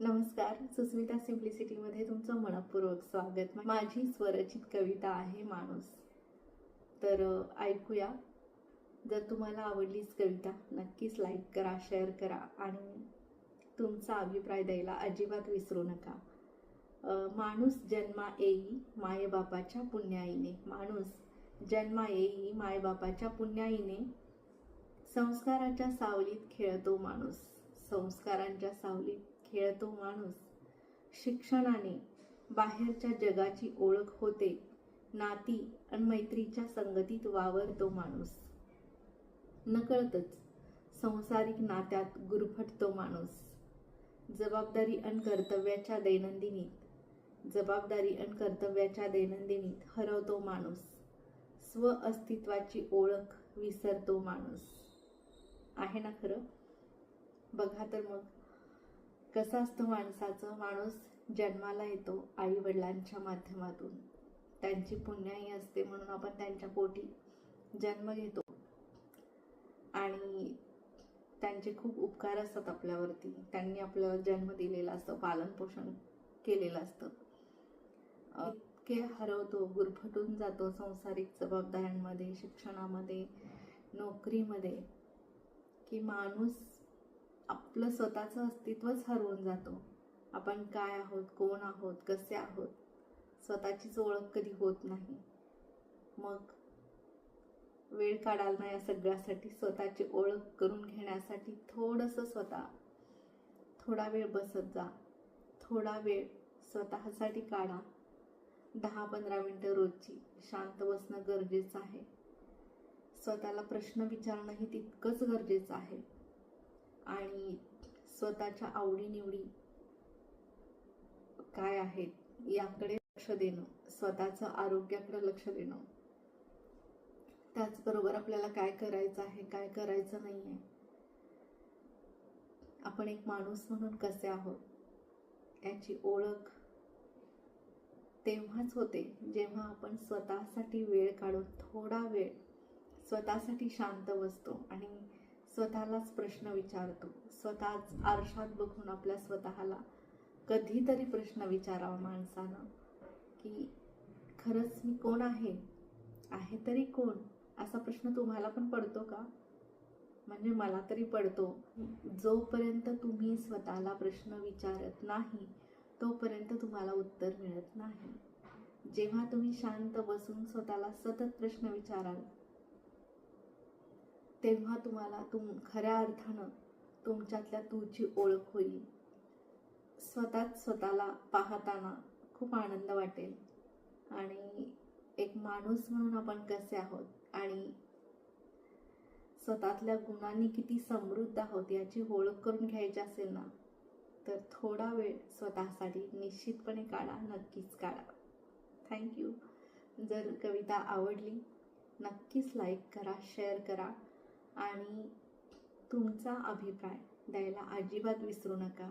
नमस्कार सुस्मिता सिम्प्लिसिटीमध्ये तुमचं मनपूर्वक स्वागत. माझी स्वरचित कविता आहे माणूस. तर ऐकूया. जर तुम्हाला आवडलीच कविता नक्कीच लाईक करा शेअर करा आणि तुमचा अभिप्राय द्यायला अजिबात विसरू नका. माणूस जन्मा येई मायबापाच्या पुण्याईने. माणूस जन्मा येई मायबापाच्या पुण्याईने. संस्काराच्या सावलीत खेळतो माणूस. संस्कारांच्या सावलीत खेळतो माणूस. शिक्षणाने बाहेरच्या जगाची ओळख होते. नाती आणि मैत्रीच्या संगतीत वावरतो माणूस. नकळतच संसारिक नात्यात गुरफटतो माणूस. जबाबदारी आणि कर्तव्याच्या दैनंदिनीत जबाबदारी आणि कर्तव्याच्या दैनंदिनीत हरवतो माणूस. स्व अस्तित्वाची ओळख विसरतो माणूस. आहे ना खरं? बघा तर मग. कसं असतं माणसाचं माणूस जन्माला येतो आई वडिलांच्या माध्यमातून. त्यांची पुण्याही असते म्हणून आपण त्यांच्या पोटी जन्म घेतो. आणि त्यांचे खूप उपकार असतात आपल्यावरती. त्यांनी आपल्याला जन्म दिलेला असतं पालनपोषण केलेलं असतं. इतके हरवतो गुरफटून जातो संसारिक जबाबदाऱ्यांमध्ये शिक्षणामध्ये नोकरीमध्ये की माणूस आपलं स्वतःचं अस्तित्वच हरवून जातो. आपण काय आहोत कोण आहोत कसे आहोत स्वतःचीच ओळख कधी होत नाही. मग वेळ काढाल ना या सगळ्यासाठी स्वतःची ओळख करून घेण्यासाठी थोडंसं स्वतः थोडा वेळ बसत जा. थोडा वेळ स्वतःसाठी काढा. दहा पंधरा मिनटं रोजची. शांत बसणं गरजेचं आहे. स्वतःला प्रश्न विचारणंही तितकंच गरजेचं आहे. आणि स्वतःच्या आवडीनिवडी काय आहेत याकडे लक्ष देणं स्वतःचं आरोग्याकडे लक्ष देणं. त्याचबरोबर आपल्याला काय करायचं आहे काय करायचं नाही आहे आपण एक माणूस म्हणून कसे आहोत याची ओळख तेव्हाच होते जेव्हा आपण स्वतःसाठी वेळ काढून थोडा वेळ स्वतःसाठी शांत बसतो आणि स्वतःलाच प्रश्न विचारतो. स्वतःच आरशात बघून आपल्या स्वतःला कधीतरी प्रश्न विचारावा माणसानं की खरंच मी कोण आहे? आहे तरी कोण? असा प्रश्न तुम्हाला पण पडतो का? म्हणजे मला तरी पडतो. जोपर्यंत तुम्ही स्वतःला प्रश्न विचारत नाही तोपर्यंत तुम्हाला उत्तर मिळत नाही. जेव्हा तुम्ही शांत बसून स्वतःला सतत प्रश्न विचाराल तेव्हा तुम्हाला तुम खऱ्या अर्थानं तुमच्यातल्या तुझी ओळख होईल. स्वतःच स्वतःला पाहताना खूप आनंद वाटेल. आणि एक माणूस म्हणून आपण कसे आहोत आणि स्वतःतल्या गुणांनी किती समृद्ध आहोत याची ओळख करून घ्यायची असेल ना तर थोडा वेळ स्वतःसाठी निश्चितपणे काढा नक्कीच काढा. थँक्यू जर कविता आवडली नक्कीच लाईक करा शेअर करा. आणि तुमचा अभिप्राय द्यायला अजिबात विसरू नका.